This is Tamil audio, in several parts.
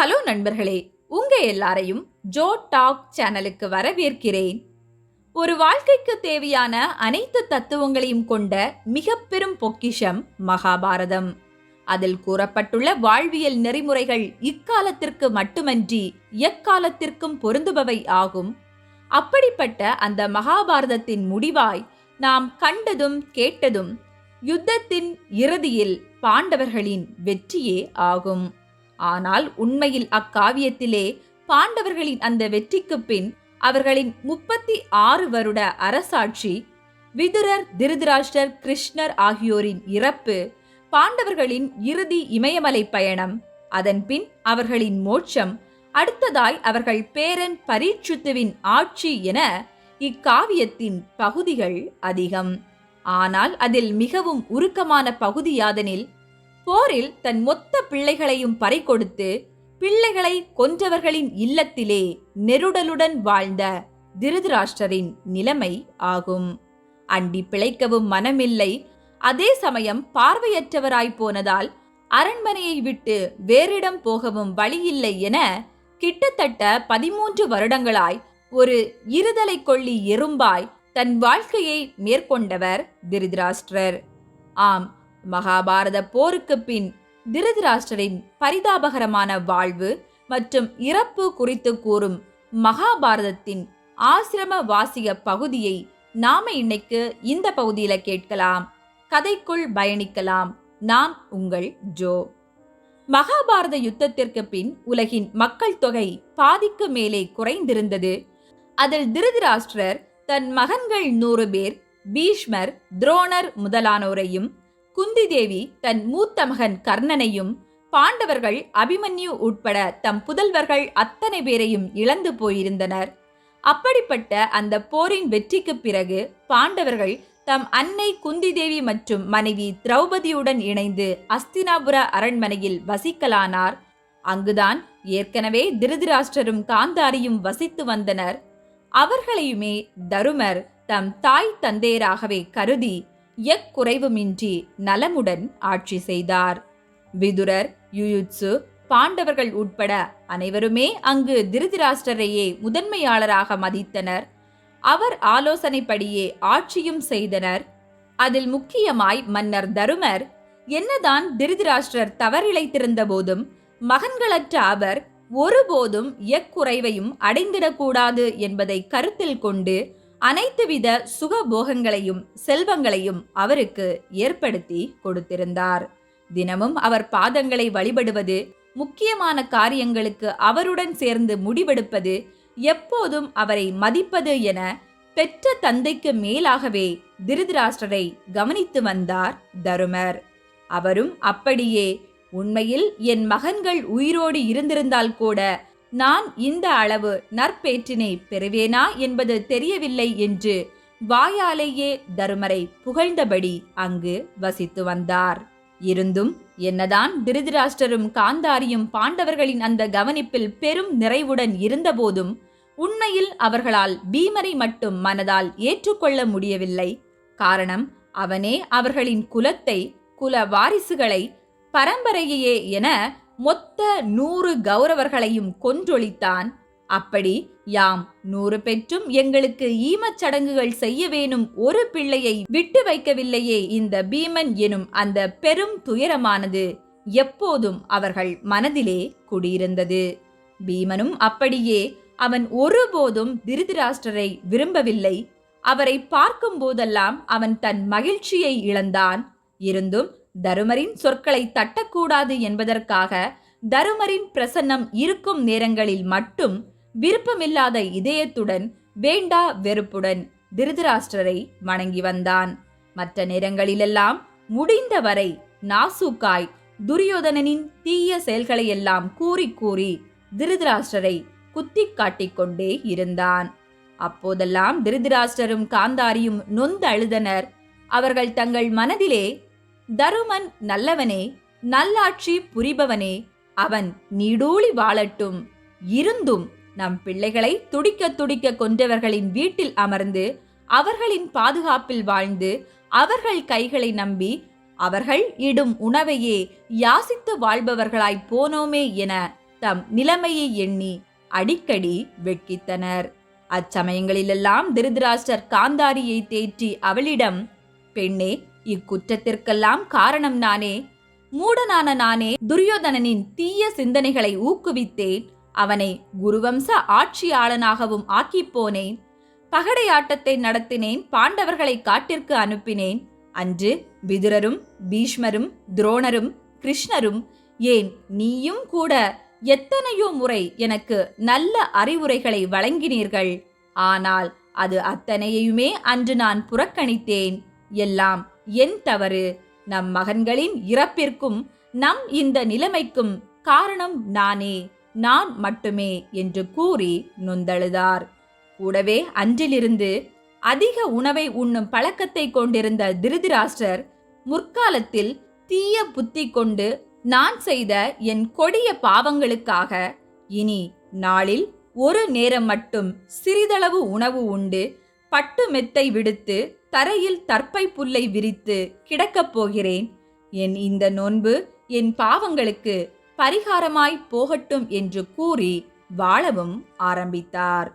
ஹலோ நண்பர்களே உங்க எல்லாரையும் ஜோ டாக் சேனலுக்கு வரவேற்கிறேன். ஒரு வாழ்க்கைக்கு தேவையான அனைத்து தத்துவங்களையும் கொண்ட மிக பெரும் பொக்கிஷம் மகாபாரதம். அதில் கூறப்பட்டுள்ள வாழ்வியல் நெறிமுறைகள் இக்காலத்திற்கு மட்டுமன்றி எக்காலத்திற்கும் பொருந்துபவை ஆகும். அப்படிப்பட்ட அந்த மகாபாரதத்தின் முடிவாய் நாம் கண்டதும் கேட்டதும் யுத்தத்தின் இறுதியில் பாண்டவர்களின் வெற்றியே ஆகும். ஆனால் உண்மையில் அக்காவியத்திலே பாண்டவர்களின் அந்த வெற்றிக்கு பின் அவர்களின் முப்பத்தி ஆறு வருட அரசாட்சி விதுரர் திருதராஷ்டர் கிருஷ்ணர் ஆகியோரின் இறப்பு பாண்டவர்களின் இறுதி இமயமலை பயணம் அதன் பின் அவர்களின் மோட்சம் அடுத்ததாய் அவர்கள் பேரன் பரீட்சுத்துவின் ஆட்சி என இக்காவியத்தின் பகுதிகள் அதிகம். ஆனால் அதில் மிகவும் உருக்கமான பகுதி யாதெனில் போரில் தன் மொத்த பிள்ளைகளையும் பறிகொடுத்து பிள்ளைகளை கொன்றவர்களின் இல்லத்திலே நெருடலுடன் வாழ்ந்த திருதராஷ்டரின் நிலைமை ஆகும். அண்டி பிழைக்கவும் மனமில்லை. அதே சமயம் பார்வையற்றவராய் போனதால் அரண்மனையை விட்டு வேறிடம் போகவும் வழியில்லை என கிட்டத்தட்ட பதிமூன்று வருடங்களாய் ஒரு இருதலை கொள்ளி எறும்பாய் தன் வாழ்க்கையை மேற்கொண்டவர் திருதராஷ்டிரர் ஆம் மகாபாரத போருக்கு பின் திருதராஷ்டரின் பரிதாபகரமான வாழ்வு மற்றும் இறப்பு குறித்து கூறும் மகாபாரதத்தின் ஆசிரம வாசிய பகுதியை நாம இன்னைக்கு இந்த பகுதியில கேட்கலாம். கதைக்குள் பயணிக்கலாம். நான் உங்கள் ஜோ. மகாபாரத யுத்தத்திற்கு பின் உலகின் மக்கள் தொகை பாதிக்கு மேலே குறைந்திருந்தது. அதில் திருதராஷ்டிரர் தன் மகன்கள் நூறு பேர் பீஷ்மர் துரோணர் முதலானோரையும் குந்தி தேவி தன் மூத்த மகன் கர்ணனையும் பாண்டவர்கள் அபிமன்யு உட்பட தம் புதல்வர்கள் அத்தனை பேரையும் இழந்து போயிருந்தனர். அப்படிப்பட்ட அந்த போரின் வெற்றிக்கு பிறகு பாண்டவர்கள் தம் அன்னை குந்தி தேவி மற்றும் மனைவி திரௌபதியுடன் இணைந்து அஸ்தினாபுர அரண்மனையில் வசிக்கலானார். அங்குதான் ஏற்கனவே திருதராஷ்டரும் காந்தாரியும் வசித்து வந்தனர். அவர்களையுமே தருமர் தம் தாய் தந்தையராகவே கருதி எக்குறைவுமின்றி நலமுடன் ஆட்சி செய்தார். விதுரர் யுயுட்சு பாண்டவர்கள் உட்பட அனைவருமே அங்கு திருதிராஷ்டரையே முதன்மையாளராக மதித்தனர். அவர் ஆலோசனைப்படியே ஆட்சியும் செய்தனர். அதில் முக்கியமாய் மன்னர் தருமர் என்னதான் திருதிராஷ்டர் தவறிழைத்திருந்த போதும் மகன்களற்ற அவர் ஒருபோதும் எக்குறைவையும் அடைந்திடக்கூடாது என்பதை கருத்தில் கொண்டு அனைத்துவித சுகபோகங்களையும் செல்வங்களையும் அவருக்கு ஏற்படுத்தி கொடுத்திருந்தார். தினமும் அவர் பாதங்களை வழிபடுவது முக்கியமான காரியங்களுக்கு அவருடன் சேர்ந்து முடிவெடுப்பது எப்போதும் அவரை மதிப்பது என பெற்ற தந்தைக்கு மேலாகவே திருதராஷ்டரை கவனித்து வந்தார் தருமர். அவரும் அப்படியே உண்மையில் என் மகன்கள் உயிரோடு இருந்திருந்தால் கூட நான் இந்த அளவு நற்பேற்றினை பெறுவேனா என்பது தெரியவில்லை என்று வாயாலேயே தருமரை புகழ்ந்தபடி அங்கு வசித்து வந்தார். இருந்தும் என்னதான் திருதிராஷ்டரும் காந்தாரியும் பாண்டவர்களின் அந்த கவனிப்பில் பெரும் நிறைவுடன் இருந்தபோதும் உண்மையில் அவர்களால் பீமரை மட்டும் மனதால் ஏற்றுக்கொள்ள முடியவில்லை. காரணம் அவனே அவர்களின் குலத்தை குல வாரிசுகளை பரம்பரையே என மொத்த நூறு கௌரவர்களையும் கொன்றொழித்தான். அப்படி யாம் நூறு பெற்றும் எங்களுக்கு ஈமச் சடங்குகள் செய்ய வேணும் ஒரு பிள்ளையை விட்டு வைக்கவில்லையே இந்த பீமன் எனும் அந்த பெரும் துயரமானது. எப்போதும் அவர்கள் மனதிலே குடியிருந்தது. பீமனும் அப்படியே அவன் ஒருபோதும் திருதிராஷ்டரை விரும்பவில்லை. அவரை பார்க்கும் போதெல்லாம் அவன் தன் மகிழ்ச்சியை இழந்தான். இருந்தும் தருமரின் சொற்களை தட்டக்கூடாது என்பதற்காக தருமரின் பிரசன்னம் இருக்கும் நேரங்களில் மட்டும் விருப்பமில்லாத இதயத்துடன் வேண்டா வெறுப்புடன் திருதராஷ்டரை வணங்கி வந்தான். மற்ற நேரங்களிலெல்லாம் முடிந்தவரை நாசுக்காய் துரியோதனனின் தீய செயல்களையெல்லாம் கூறி கூறி திருதராஷ்டரை குத்தி காட்டிக்கொண்டே இருந்தான். அப்போதெல்லாம் திருதராஷ்டரும் காந்தாரியும் நொந்து அழுதனர். அவர்கள் தங்கள் மனதிலே தருமன் நல்லவனே நல்லாட்சி புரிபவனே அவன் நீடூழி வாழட்டும். இருந்தும் நம் பிள்ளைகளை துடிக்க துடிக்க கொன்றவர்களின் வீட்டில் அமர்ந்து அவர்களின் பாதுகாப்பில் வாழ்ந்து அவர்கள் கைகளை நம்பி அவர்கள் இடும் உணவையே யாசித்து வாழ்பவர்களாய் போனோமே என தம் நிலைமையை எண்ணி அடிக்கடி வெட்கித்தனர். அச்சமயங்களிலெல்லாம் திருதராஷ்டர் காந்தாரியை தேற்றி அவளிடம் பெண்ணே இக்குற்றத்திற்கெல்லாம் காரணம் நானே. மூடனான நானே துரியோதனனின் தீய சிந்தனைகளை ஊக்குவித்தேன். அவனை குருவம்ச ஆட்சியாளனாகவும் ஆக்கிப் போனேன் பகடையாட்டத்தை நடத்தினேன் பாண்டவர்களை காட்டிற்கு அனுப்பினேன். அன்று விதுரரும் பீஷ்மரும் துரோணரும் கிருஷ்ணரும் ஏன் நீயும் கூட எத்தனையோ முறை எனக்கு நல்ல அறிவுரைகளை வழங்கினீர்கள். ஆனால் அது அத்தனையுமே அன்று நான் புறக்கணித்தேன். எல்லாம் என் தவறு. நம் மகன்களின் இறப்பிற்கும் நம் இந்த நிலைமைக்கும் காரணம் நானே நான் மட்டுமே என்று கூறி நொந்தழுதார். கூடவே அன்றிலிருந்து அதிக உணவை உண்ணும் பழக்கத்தை கொண்டிருந்த திருதிராஷ்டர் முற்காலத்தில் தீய புத்தி கொண்டு நான் செய்த என் கொடிய பாவங்களுக்காக இனி நாளில் ஒரு நேரம் மட்டும் சிறிதளவு உணவு உண்டு பட்டு மெத்தை விடுத்து தரையில் தற்பை புல்லை விரித்து கிடக்கப் போகிறேன். என் இந்த நோன்பு என் பாவங்களுக்கு பரிகாரமாய் போகட்டும் என்று கூறி வாழவும் ஆரம்பித்தார்.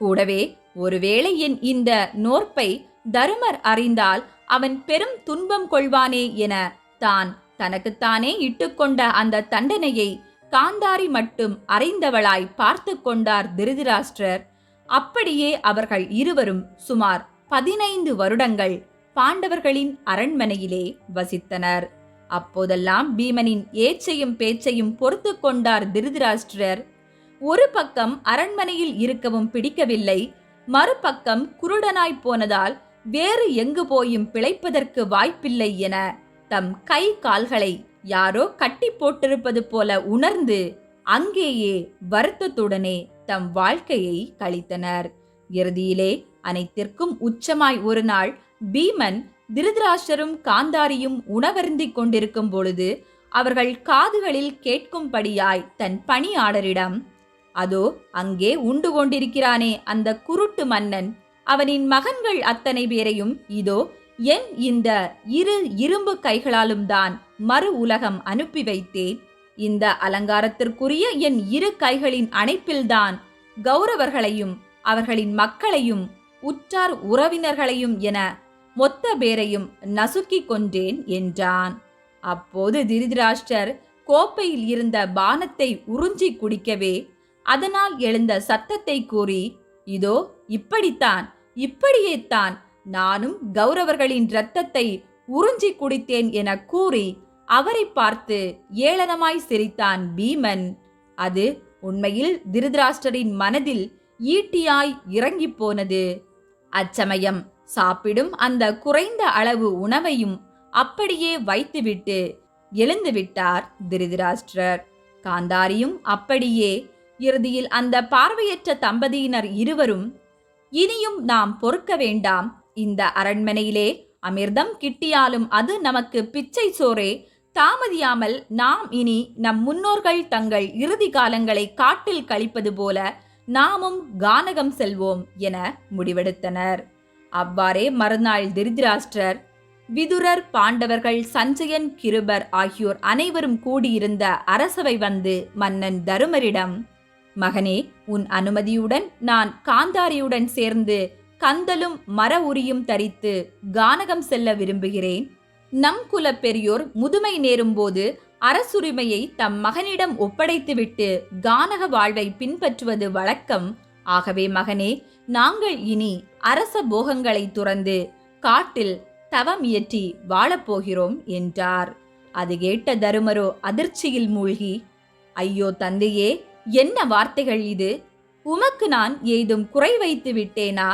கூடவே ஒருவேளை என் இந்த நோற்பை தருமர் அறிந்தால் அவன் பெரும் துன்பம் கொள்வானே என தான் தனக்குத்தானே இட்டுக்கொண்ட அந்த தண்டனையை காந்தாரி மட்டும் அறிந்தவளாய் பார்த்து கொண்டார் திருதிராஷ்டிரர் அப்படியே அவர்கள் இருவரும் சுமார் பதினைந்து வருடங்கள் பாண்டவர்களின் அரண்மனையிலே வசித்தனர். அப்போதெல்லாம் பீமனின் ஏச்சையும் பேச்சையும் பொறுத்து கொண்டார் திருதிராஷ்டிரர். ஒரு பக்கம் அரண்மனையில் இருக்கவும் பிடிக்கவில்லை மறுபக்கம் குருடனாய் போனதால் வேறு எங்கு போயும் பிழைப்பதற்கு வாய்ப்பில்லை என தம் கை கால்களை யாரோ கட்டி போட்டிருப்பது போல உணர்ந்து அங்கேயே வருத்தத்துடனே தம் வாழ்க்கையை கழித்தனர். இறுதியிலே அனைத்திற்கும் உச்சமாய் ஒரு நாள் பீமன் திருதராஷ்டரும் காந்தாரியும் உணவருந்திக் கொண்டிருக்கும் பொழுது அவர்கள் காதுகளில் கேட்கும்படியாய் தன் பணியாளரிடம் அதோ அங்கே உண்டு கொண்டிருக்கிறானே அந்த குருட்டு மன்னன். அவனின் மகன்கள் அத்தனை பேரையும் இதோ என் இந்த இரு இரும்பு கைகளாலும் தான் மறு உலகம் அனுப்பி வைத்தேன். இந்த அலங்காரத்திற்குரிய என் இரு கைகளின் அணைப்பில்தான் கௌரவர்களையும் அவர்களின் மக்களையும் உற்றார் உறவினர்களையும் என மொத்த பேரையும் நசுக்கிக் கொண்டேன் என்றான். அப்போது திருதராஷ்டர் கோப்பையில் இருந்த பானத்தை உறிஞ்சி குடிக்கவே அதனால் எழுந்த சத்தத்தை கூறி இதோ இப்படித்தான் இப்படியே தான் நானும் கௌரவர்களின் இரத்தத்தை உறிஞ்சி குடித்தேன் என கூறி அவரை பார்த்து ஏளனமாய் சிரித்தான் பீமன். அது உண்மையில் திருதராஷ்டரின் மனதில் ஈட்டியாய் இறங்கிப் போனது. அச்சமயம் சாப்பிடும் அந்த குறைந்த அளவு உணவையும் அப்படியே வைத்துவிட்டு எழுந்துவிட்டார் திருதராஷ்டிரர். காந்தாரியும் அப்படியே இறுதியில் அந்த பார்வையற்ற தம்பதியினர் இருவரும் இனியும் நாம் பொறுக்க வேண்டாம். இந்த அரண்மனையிலே அமிர்தம் கிட்டியாலும் அது நமக்கு பிச்சை சோரே தாமதியாமல் நாம் இனி நம் முன்னோர்கள் தங்கள் இறுதி காலங்களை காட்டில் கழிப்பது போல நாமும் கானகம் செல்வோம் என முடிவெடுத்தனர். அவ்வாறே மறுநாள் திருதிராஷ்டிரர் விதுரர் பாண்டவர்கள் சஞ்சயன் கிருபர் ஆகியோர் அனைவரும் கூடியிருந்த அரசவை வந்து மன்னன் தருமரிடம் மகனே உன் அனுமதியுடன் நான் காந்தாரியுடன் சேர்ந்து கந்தலும் மர உரியும் தரித்து கானகம் செல்ல விரும்புகிறேன். நம் குல பெரியோர் முதுமை நேரும்போது அரசுரிமையை தம் மகனிடம் ஒப்படைத்துவிட்டு கானக வாழ்வை பின்பற்றுவது வழக்கம். ஆகவே மகனே நாங்கள் இனி அரச போகங்களை துறந்து காட்டில் தவம் இயற்றி வாழப்போகிறோம் என்றார். அது கேட்ட தருமரோ அதிர்ச்சியில் மூழ்கி ஐயோ தந்தையே என்ன வார்த்தைகள் இது? உமக்கு நான் ஏதும் குறை வைத்து விட்டேனா?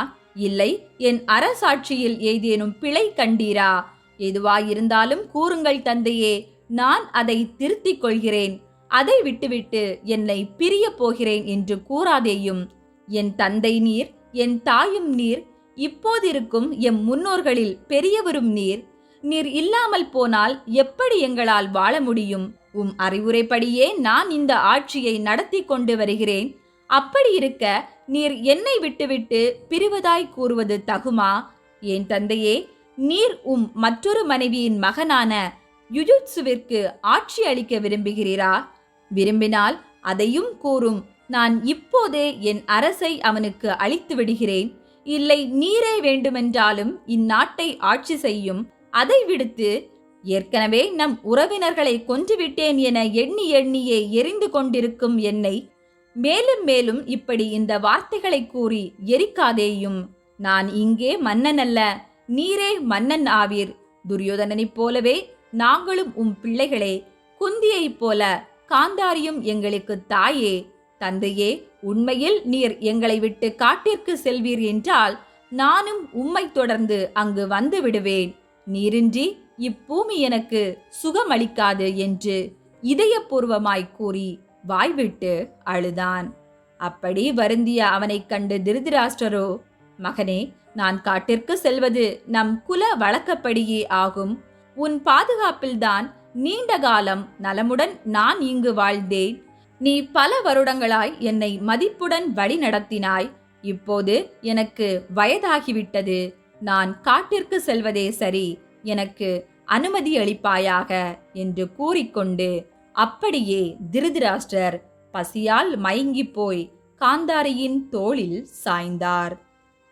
இல்லை என் அரசாட்சியில் ஏதேனும் பிழை கண்டீரா? எதுவாயிருந்தாலும் கூறுங்கள் தந்தையே நான் அதை திருத்திக் கொள்கிறேன். அதை விட்டுவிட்டு என்னை பிரிய போகிறேன் என்று கூறாதேயும் என் தந்தை நீர் என் தாயும் நீர் இப்போதிருக்கும் எம் முன்னோர்களில் பெரியவரும் நீர். நீர் இல்லாமல் போனால் எப்படி எங்களால் வாழ முடியும்? உம் அறிவுரைப்படியே நான் இந்த ஆட்சியை நடத்தி கொண்டு வருகிறேன். அப்படி இருக்க நீர் என்னை விட்டுவிட்டு பிரிவதாய் கூறுவது தகுமா? என் தந்தையே நீர் உம் மற்றொரு மனைவியின் மகனான யுஜுட்சுவிற்கு ஆட்சி அளிக்க விரும்புகிறீரா? விரும்பினால் அதையும் கூறும். நான் இப்போதே என் அரசை அவனுக்கு அளித்து விடுகிறேன். இல்லை நீரே வேண்டுமென்றாலும் இந்நாட்டை ஆட்சி செய்யும். அதை விடுத்து ஏற்கனவே நம் உறவினர்களை கொன்றுவிட்டேன் என எண்ணி எண்ணியே எரிந்து கொண்டிருக்கும் என்னை. மேலும் மேலும் இப்படி இந்த வார்த்தைகளை கூறி எரிக்காதேயும். நான் இங்கே மன்னன் அல்ல நீரே மன்னன் ஆவீர். துரியோதனனைப் போலவே நாங்களும் உம் பிள்ளைகளே குந்தியைப் போல காந்தாரியும் எங்களுக்கு தாயே. தந்தையே உண்மையில் நீர் எங்களை விட்டு காட்டிற்கு செல்வீர் என்றால் நானும் உம்மை தொடர்ந்து அங்கு வந்து விடுவேன். நீரின்றி இப்பூமி எனக்கு சுகமளிக்காது என்று இதயபூர்வமாய் கூறி வாய்விட்டு அழுதான். அப்படி வருந்திய அவனைக் கண்டு திருதிராஷ்டரோ மகனே நான் காட்டிற்கு செல்வது நம் குல வழக்கப்படியே ஆகும். உன் பாதுகாப்பில்தான் நீண்ட காலம் நலமுடன் நான் இங்கு வாழ்ந்தேன். நீ பல வருடங்களாய் என்னை மதிப்புடன் வழி நடத்தினாய் இப்போது எனக்கு வயதாகிவிட்டது. நான் காட்டிற்கு செல்வதே சரி. எனக்கு அனுமதி அளிப்பாயாக என்று கூறிக்கொண்டு அப்படியே திருதிராஷ்டர் பசியால் மயங்கிப் போய் காந்தாரியின் தோளில் சாய்ந்தார்.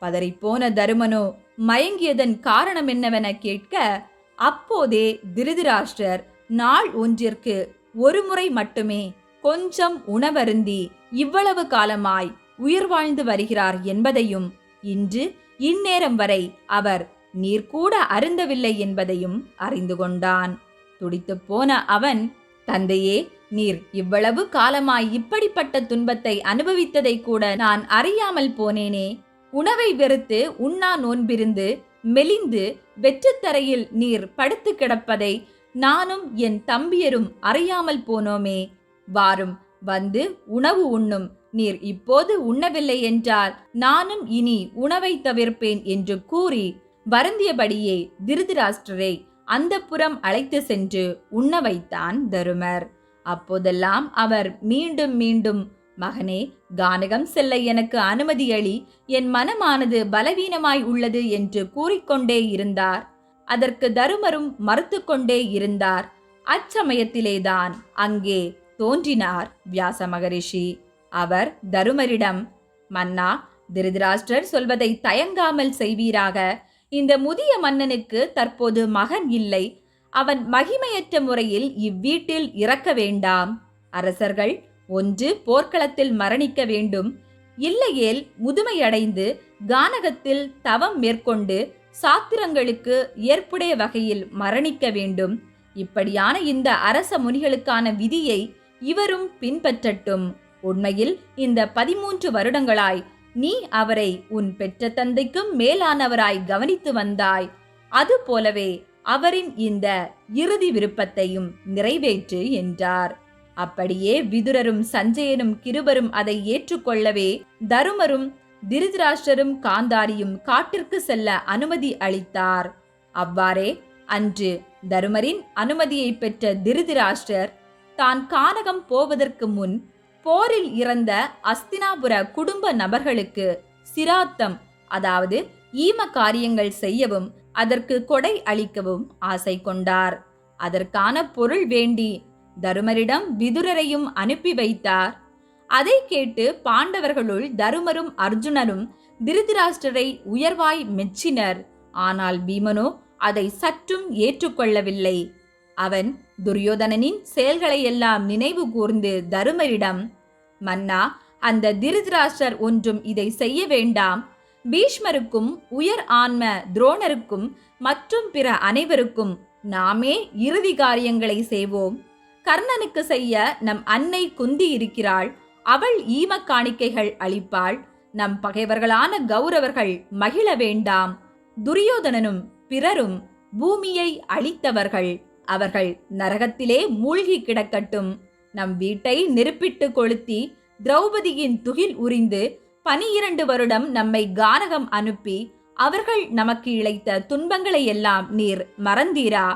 பதறிப்போன தருமனோ மயங்கியதன் காரணம் என்னவென கேட்க அப்போதே திருதிராஷ்டர் நாள் ஒன்றிற்கு ஒருமுறை மட்டுமே கொஞ்சம் உணவருந்தி இவ்வளவு காலமாய் உயிர் வாழ்ந்து வருகிறார் என்பதையும் இன்று இந்நேரம் வரை அவர் நீர் கூட அருந்தவில்லை என்பதையும் அறிந்து கொண்டான். துடித்துப் போன அவன் தந்தையே நீர் இவ்வளவு காலமாய் இப்படிப்பட்ட துன்பத்தை அனுபவித்ததை கூட நான் அறியாமல் போனேனே. உணவை வெறுத்து உண்ணா நோன்பிருந்து மெலிந்து வெற்றுத்தரையில் நீர் படுத்து கிடப்பதை நானும் என் தம்பியரும் அறியாமல் போனோமே. வாரும் வந்து உணவு உண்ணும். நீர் இப்போது உண்ணவில்லை என்றால் நானும் இனி உணவை தவிர்ப்பேன் என்று கூறி வருந்தியபடியே திருதராஷ்டிரரை அந்த புறம் அழைத்து சென்று உண்ண வைத்தான் தருமர். அப்போதெல்லாம் அவர் மீண்டும் மீண்டும் மகனே கானகம் செல்ல எனக்கு அனுமதி அளி. என் மனமானது பலவீனமாய் உள்ளது என்று கூறிக்கொண்டே இருந்தார். அதற்கு தருமரும் மறுத்து கொண்டே இருந்தார். அச்சமயத்திலேதான் அங்கே தோன்றினார் வியாச மகரிஷி அவர் தருமரிடம் மன்னா திருதராஷ்டர் சொல்வதை தயங்காமல் செய்வீராக. இந்த முதிய மன்னனுக்கு தற்போது மகன் இல்லை. அவன் மகிமையற்ற முறையில் இவ்வீட்டில் இறக்க வேண்டாம். அரசர்கள் ஒன்று போர்க்களத்தில் மரணிக்க வேண்டும். இல்லையேல் முதுமையடைந்து கானகத்தில் தவம் மேற்கொண்டு சாத்திரங்களுக்கு ஏற்புடைய வகையில் மரணிக்க வேண்டும். இப்படியான இந்த அரச முனிகளுக்கான விதியை இவரும் பின்பற்றட்டும். உண்மையில் இந்த பதிமூன்று வருடங்களாய் நீ அவரை உன் பெற்ற தந்தைக்கும் மேலானவராய் கவனித்து வந்தாய். அது போலவே அவரின் இந்த இறுதி விருப்பத்தையும் நிறைவேற்று என்றார். அப்படியே விதுரரும் சஞ்சயனும் கிருபரும் அதை ஏற்றுக்கொள்ளவே தருமரும் திருதராஷ்டரும் காந்தாரியும் காட்டிற்கு செல்ல அனுமதி அளித்தார். அவ்வாறே அன்று தருமரின் அனுமதியை பெற்ற திருதராஷ்டர் தான் கானகம் போவதற்கு முன் போரில் இறந்த அஸ்தினாபுர குடும்ப நபர்களுக்கு சிராத்தம் அதாவது ஈம காரியங்கள் செய்யவும் அதற்கு கொடை அளிக்கவும் ஆசை கொண்டார். அதற்கான பொருள் வேண்டி தருமரிடம் விதுரரையும் அனுப்பி வைத்தார். அதை கேட்டு பாண்டவர்களுள் தருமரும் அர்ஜுனரும் திருதிராஷ்டரை உயர்வாய் மெச்சினர். ஆனால் பீமனோ அதை சற்றும் ஏற்றுக்கொள்ளவில்லை. அவன் துரியோதனனின் செயல்களை எல்லாம் நினைவு கூர்ந்து தருமரிடம் மன்னா அந்த திருதிராஷ்டர் ஒன்றும் இதை செய்ய வேண்டாம். பீஷ்மருக்கும் உயர் ஆன்ம துரோணருக்கும் மற்றும் பிற அனைவருக்கும் நாமே இறுதி காரியங்களை செய்வோம். கர்ணனுக்கு செய்ய நம் அன்னை குந்தி இருக்கிறாள். அவள் ஈம காணிக்கைகள் அளிப்பாள். நம் பகைவர்களான கௌரவர்கள் மகிழ வேண்டாம். துரியோதனனும் பிறரும் பூமியை அழித்தவர்கள். அவர்கள் நரகத்திலே மூழ்கி கிடக்கட்டும். நம் வீட்டை நெருப்பிட்டு கொளுத்தி திரௌபதியின் துகில் உறிந்து பனிரண்டு வருடம் நம்மை கானகம் அனுப்பி அவர்கள் நமக்கு இழைத்த துன்பங்களை எல்லாம் நீர் மறந்தீரா?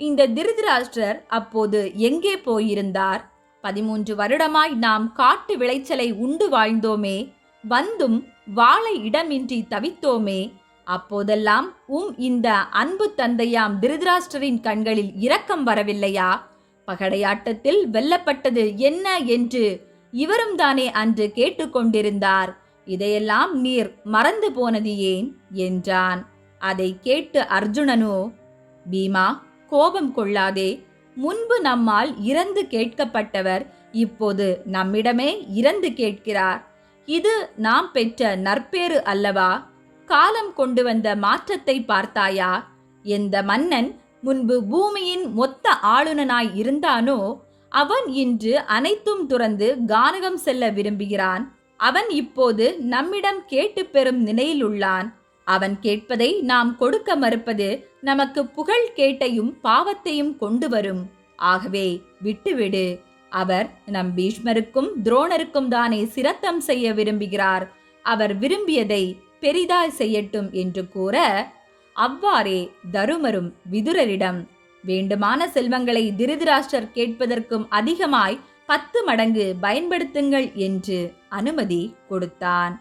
இந்த திருதராஷ்டிரர் அப்போது எங்கே போயிருந்தார்? பதிமூன்று வருடமாய் நாம் காட்டு விளைச்சலை உண்டு வாழ்ந்தோமே வந்தும் வாழை இடமின்றி தவித்தோமே அப்போதெல்லாம் உம் இந்த அன்பு தந்தையாம் திருதராஷ்டரின் கண்களில் இரக்கம் வரவில்லையா? பகடையாட்டத்தில் வெல்லப்பட்டது என்ன என்று இவரும் தானே அன்று கேட்டுக்கொண்டிருந்தார் இதையெல்லாம் நீர் மறந்து போனது ஏன்? என்றான். அதை கேட்டு அர்ஜுனனோ பீமா கோபம் கொள்ளாதே. முன்பு நம்மால் இறந்து கேட்கப்பட்டவர் இப்போது நம்மிடமே இறந்து கேட்கிறார். இது நாம் பெற்ற நற்பேறு அல்லவா? காலம் கொண்டு வந்த மாற்றத்தை பார்த்தாயா? எந்த மன்னன் முன்பு பூமியின் மொத்த ஆளுநனாய் இருந்தானோ அவன் இன்று அனைத்தும் துறந்து கானகம் செல்ல விரும்புகிறான். அவன் இப்போது நம்மிடம் கேட்டு பெறும் நிலையில் உள்ளான் அவன் கேட்பதை நாம் கொடுக்க மறுப்பது நமக்கு புகழ் கேட்டையும் பாவத்தையும் கொண்டு வரும். ஆகவே விட்டுவிடு. அவர் நம் பீஷ்மருக்கும் துரோணருக்கும் தானே சிரத்தம் செய்ய விரும்புகிறார். அவர் விரும்பியதை பெரிதாய் செய்யட்டும் என்று கூற அவ்வாறே தருமரும் விதுரரிடம் வேண்டுமான செல்வங்களை திருதராஷ்டர் கேட்பதற்கும் அதிகமாய் பத்து மடங்கு பயன்படுத்துங்கள் என்று அனுமதி கொடுத்தான்.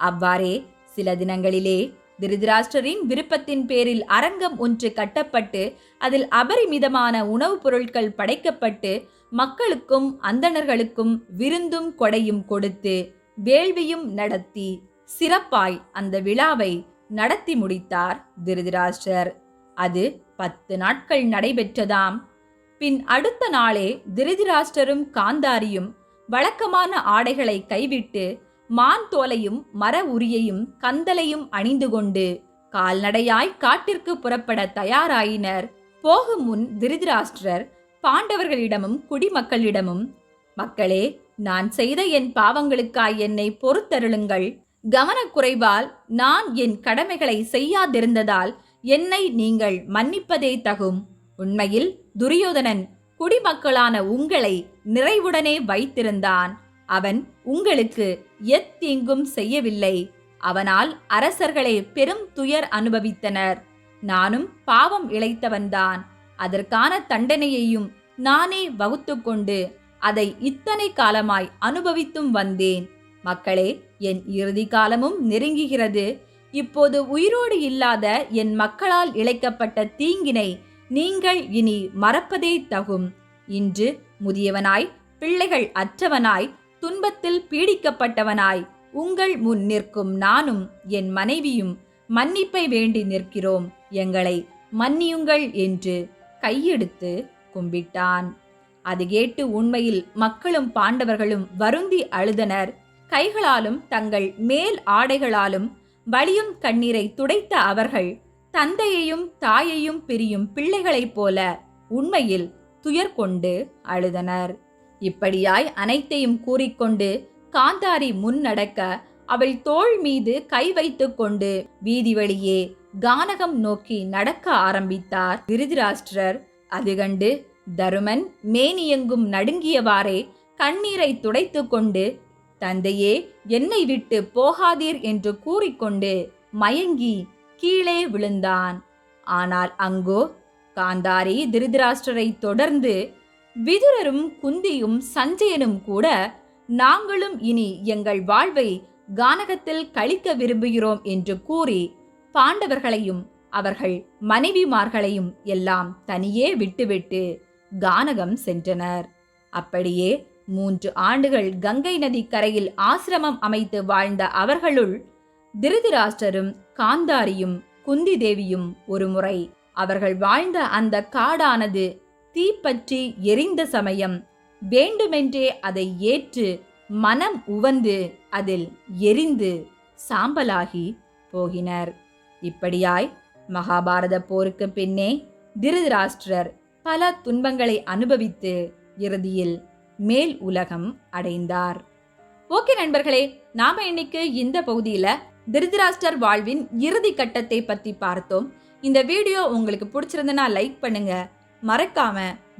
அவ்வாறே சில தினங்களிலே திருதராஷ்டரின் விருப்பத்தின் பேரில் அரங்கம் ஒன்று கட்டப்பட்டு அதில் அபரிமிதமான உணவுப் பொருட்கள் படைக்கப்பட்டு மக்களுக்கும் அந்தணர்களுக்கும் விருந்தும் கொடையும் கொடுத்து வேள்வியும் நடத்தி சிறப்பாய் அந்த விழாவை நடத்தி முடித்தார் திருதராஷ்டர். அது பத்து நாட்கள் நடைபெற்றதாம். பின் அடுத்த நாளே திருதிராஷ்டரும் காந்தாரியும் வழக்கமான ஆடைகளை கைவிட்டு மான் தோலையும் மர உரியையும் கந்தலையும் அணிந்து கொண்டு கால்நடையாய் காட்டிற்கு புறப்பட தயாராயினர். போகும் முன் திருதராஷ்டிரர் பாண்டவர்களிடமும் குடிமக்களிடமும் மக்களே நான் செய்த என் பாவங்களுக்காய் என்னை பொறுத்தருளுங்கள். கவனக்குறைவால் நான் என் கடமைகளை செய்யாதிருந்ததால் என்னை நீங்கள் மன்னிப்பதே தகும். உண்மையில் துரியோதனன் குடிமக்களான உங்களை நிறைவுடனே வைத்திருந்தான். அவன் உங்களுக்கு எத்தீங்கும் செய்யவில்லை. அவனால் அரசர்களே பெரும் துயர் அனுபவித்தனர். நானும் பாவம் இழைத்தவன்தான். அதற்கான தண்டனையையும் நானே வகுத்து கொண்டு அதை இத்தனை காலமாய் அனுபவித்தும் வந்தேன். மக்களே என் இறுதி காலமும் நெருங்குகிறது. இப்போது உயிரோடு இல்லாத என் மக்களால் இழைக்கப்பட்ட தீங்கினை நீங்கள் இனி மறப்பதே தகும். இன்று முதியவனாய் பிள்ளைகள் அற்றவனாய் துன்பத்தில் பீடிக்கப்பட்டவனாய். உங்கள் முன் நிற்கும் நானும் என் மனைவியும் மன்னிப்பை வேண்டி நிற்கிறோம். எங்களை மன்னியுங்கள் என்று கையெடுத்து கும்பிட்டான். அது கேட்டு உண்மையில் மக்களும் பாண்டவர்களும் வருந்தி அழுதனர். கைகளாலும் தங்கள் மேல் ஆடைகளாலும் வலியும் கண்ணீரை துடைத்த அவர்கள் தந்தையையும் தாயையும் பிரியும் பிள்ளைகளைப் போல உண்மையில் துயர் கொண்டு அழுதனர். இப்படியாய் அனைத்தையும் கூறிக்கொண்டு காந்தாரி முன் நடக்க அவள் தோள் மீது கை வைத்துக் கொண்டு வீதி வழியே கானகம் நோக்கி நடக்க ஆரம்பித்தார். விருதிராஷ்டிரர் அது கண்டு தருமன் மேனியெங்கும் நடுங்கியவாறே கண்ணீரை துடைத்து கொண்டு தந்தையே என்னை விட்டு போகாதீர் என்று கூறிக்கொண்டு மயங்கி கீழே விழுந்தான். ஆனால் அங்கோ காந்தாரி திருதராஷ்டிரரை தொடர்ந்து விதுரரும் குந்தியும் சஞ்சயனும் கூட நாங்களும் இனி எங்கள் வாழ்வை கானகத்தில் கழிக்க விரும்புகிறோம் என்று கூறி பாண்டவர்களையும் அவர்கள் மனைவிமார்களையும் எல்லாம் தனியே விட்டுவிட்டு கானகம் சென்றனர். அப்படியே மூன்று ஆண்டுகள் கங்கை நதி கரையில் ஆசிரமம் அமைத்து வாழ்ந்த அவர்களுள் திருதிராஷ்டரும் காந்தாரியும் குந்தி தேவியும் ஒருமுறை அவர்கள் வாழ்ந்த அந்த காடானது தீப்பற்றி எரிந்த சமயம். வேண்டுமென்றே அதை ஏற்று மனம் உவந்து அதில் எரிந்து சாம்பலாகி போகினர். இப்படியாய் மகாபாரத போருக்கு பின்னே திருதராஷ்டிரர் பல துன்பங்களை அனுபவித்து இறுதியில் மேல் உலகம் அடைந்தார். ஓகே நண்பர்களே நாம இன்னைக்கு இந்த பகுதியில திருதராஷ்டர் வாழ்வின் இறுதி கட்டத்தை பத்தி பார்த்தோம். இந்த வீடியோ உங்களுக்கு பிடிச்சிருந்தனா லைக் பண்ணுங்க மறக்காம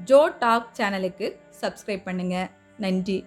ஜோ டாக் சேனலுக்கு சப்ஸ்கிரைப் பண்ணுங்க. நன்றி.